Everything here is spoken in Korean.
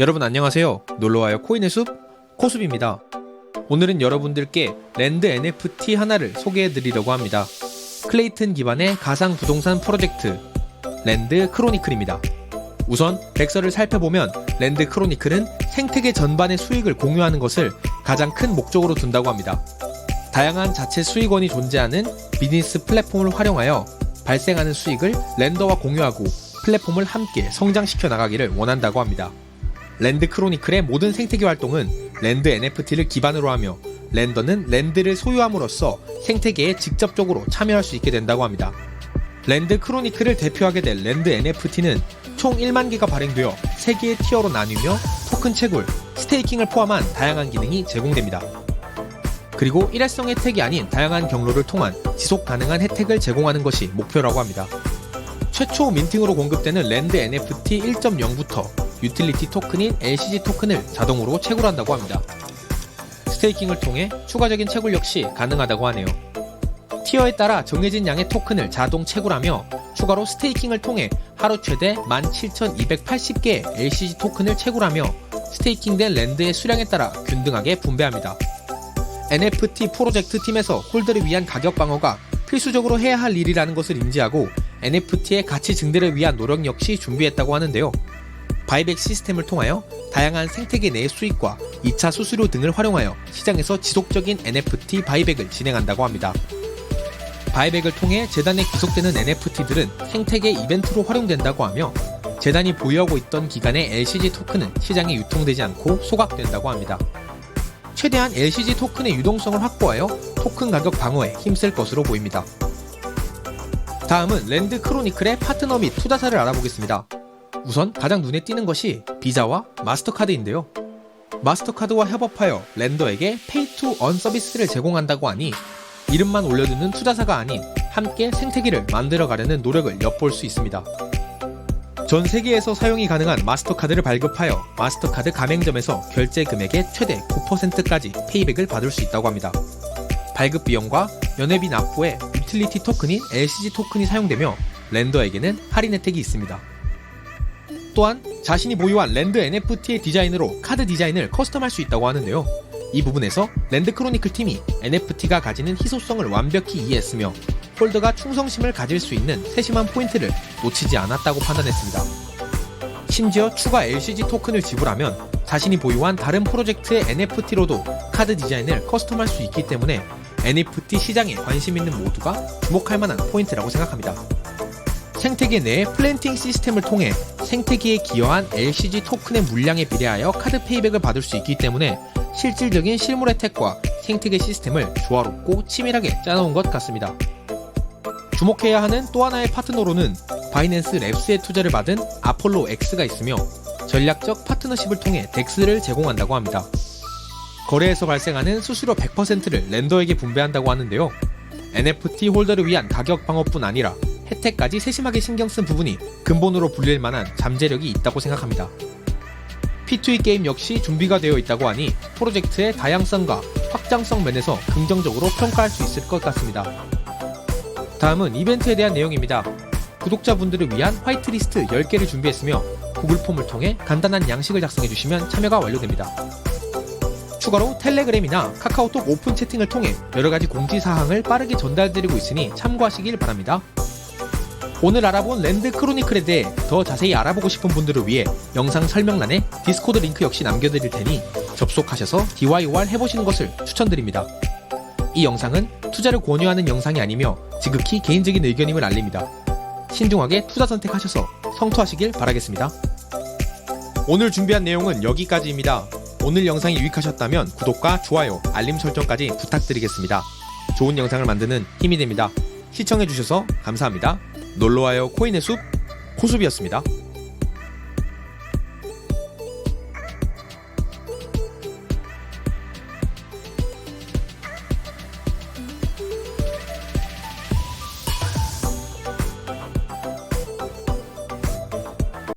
여러분 안녕하세요. 놀러와요 코인의 숲 코숲입니다. 오늘은 여러분들께 랜드 NFT 하나를 소개해 드리려고 합니다. 클레이튼 기반의 가상 부동산 프로젝트 랜드 크로니클입니다. 우선 백서를 살펴보면 랜드 크로니클은 생태계 전반의 수익을 공유하는 것을 가장 큰 목적으로 둔다고 합니다. 다양한 자체 수익원이 존재하는 비즈니스 플랫폼을 활용하여 발생하는 수익을 랜더와 공유하고 플랫폼을 함께 성장시켜 나가기를 원한다고 합니다. 랜드 크로니클의 모든 생태계 활동은 랜드 NFT를 기반으로 하며 랜더는 랜드를 소유함으로써 생태계에 직접적으로 참여할 수 있게 된다고 합니다. 랜드 크로니클을 대표하게 될 랜드 NFT는 총 1만 개가 발행되어 3개의 티어로 나뉘며 토큰 채굴, 스테이킹을 포함한 다양한 기능이 제공됩니다. 그리고 일회성 혜택이 아닌 다양한 경로를 통한 지속 가능한 혜택을 제공하는 것이 목표라고 합니다. 최초 민팅으로 공급되는 랜드 NFT 1.0부터 유틸리티 토큰인 LCG 토큰을 자동으로 채굴한다고 합니다. 스테이킹을 통해 추가적인 채굴 역시 가능하다고 하네요. 티어에 따라 정해진 양의 토큰을 자동 채굴하며 추가로 스테이킹을 통해 하루 최대 17,280개의 LCG 토큰을 채굴하며 스테이킹된 랜드의 수량에 따라 균등하게 분배합니다. NFT 프로젝트 팀에서 홀더를 위한 가격 방어가 필수적으로 해야 할 일이라는 것을 인지하고 NFT의 가치 증대를 위한 노력 역시 준비했다고 하는데요. 바이백 시스템을 통하여 다양한 생태계 내 수익과 2차 수수료 등을 활용하여 시장에서 지속적인 NFT 바이백을 진행한다고 합니다. 바이백을 통해 재단에 귀속되는 NFT들은 생태계 이벤트로 활용된다고 하며 재단이 보유하고 있던 기간의 LCG 토큰은 시장에 유통되지 않고 소각된다고 합니다. 최대한 LCG 토큰의 유동성을 확보하여 토큰 가격 방어에 힘쓸 것으로 보입니다. 다음은 랜드 크로니클의 파트너 및 투자사를 알아보겠습니다. 우선 가장 눈에 띄는 것이 비자와 마스터카드인데요. 마스터카드와 협업하여 랜더에게 페이 투언 서비스를 제공한다고 하니 이름만 올려두는 투자사가 아닌 함께 생태계를 만들어가려는 노력을 엿볼 수 있습니다. 전 세계에서 사용이 가능한 마스터카드를 발급하여 마스터카드 가맹점에서 결제 금액의 최대 9%까지 페이백을 받을 수 있다고 합니다. 발급 비용과 연회비 납부에 유틸리티 토큰인 LCG 토큰이 사용되며 랜더에게는 할인 혜택이 있습니다. 또한 자신이 보유한 랜드 NFT의 디자인으로 카드 디자인을 커스텀할 수 있다고 하는데요. 이 부분에서 랜드 크로니클 팀이 NFT가 가지는 희소성을 완벽히 이해했으며 홀더가 충성심을 가질 수 있는 세심한 포인트를 놓치지 않았다고 판단했습니다. 심지어 추가 LCG 토큰을 지불하면 자신이 보유한 다른 프로젝트의 NFT로도 카드 디자인을 커스텀할 수 있기 때문에 NFT 시장에 관심 있는 모두가 주목할 만한 포인트라고 생각합니다. 생태계 내의 플랜팅 시스템을 통해 생태계에 기여한 LCG 토큰의 물량에 비례하여 카드 페이백을 받을 수 있기 때문에 실질적인 실물 혜택과 생태계 시스템을 조화롭고 치밀하게 짜놓은 것 같습니다. 주목해야 하는 또 하나의 파트너로는 바이낸스 랩스에 투자를 받은 아폴로 X가 있으며 전략적 파트너십을 통해 덱스를 제공한다고 합니다. 거래에서 발생하는 수수료 100%를 랜더에게 분배한다고 하는데요. NFT 홀더를 위한 가격 방어뿐 아니라 혜택까지 세심하게 신경 쓴 부분이 근본으로 불릴 만한 잠재력이 있다고 생각합니다. P2E 게임 역시 준비가 되어 있다고 하니 프로젝트의 다양성과 확장성 면에서 긍정적으로 평가할 수 있을 것 같습니다. 다음은 이벤트에 대한 내용입니다. 구독자분들을 위한 화이트리스트 10개를 준비했으며 구글 폼을 통해 간단한 양식을 작성해 주시면 참여가 완료됩니다. 추가로 텔레그램이나 카카오톡 오픈 채팅을 통해 여러 가지 공지 사항을 빠르게 전달드리고 있으니 참고하시길 바랍니다. 오늘 알아본 랜드 크로니클에 대해 더 자세히 알아보고 싶은 분들을 위해 영상 설명란에 디스코드 링크 역시 남겨드릴 테니 접속하셔서 DYOR 해보시는 것을 추천드립니다. 이 영상은 투자를 권유하는 영상이 아니며 지극히 개인적인 의견임을 알립니다. 신중하게 투자 선택하셔서 성투하시길 바라겠습니다. 오늘 준비한 내용은 여기까지입니다. 오늘 영상이 유익하셨다면 구독과 좋아요, 알림 설정까지 부탁드리겠습니다. 좋은 영상을 만드는 힘이 됩니다. 시청해주셔서 감사합니다. 놀러와요 코인의 숲, 코숲이었습니다.